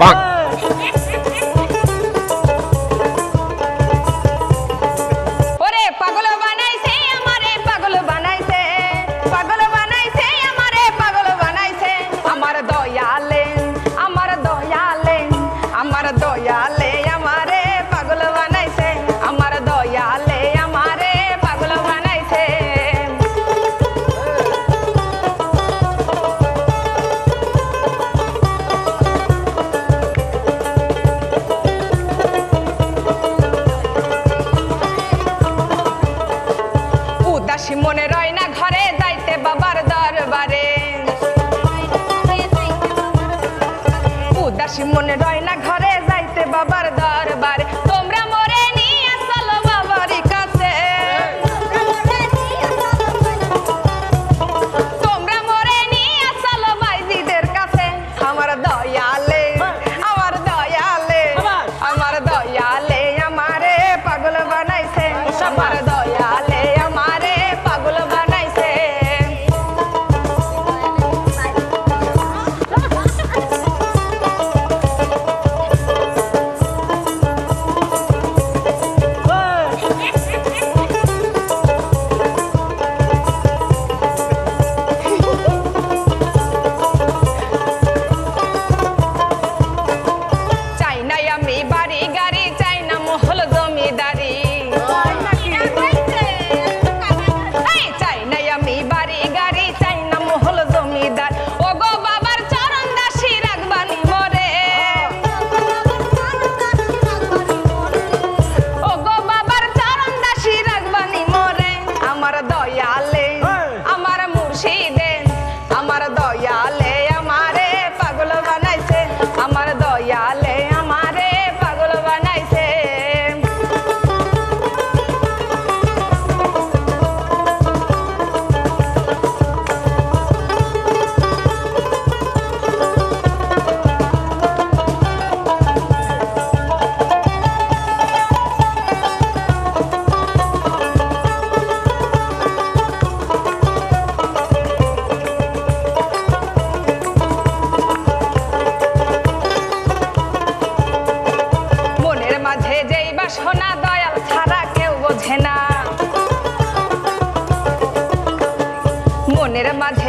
Bonk. ঘরে যাইতে বাবার দরবারে। উদাসী মনে রয় না ঘরে যাইতে বাবার দরবারে। cheat. এটা মাধ্যমে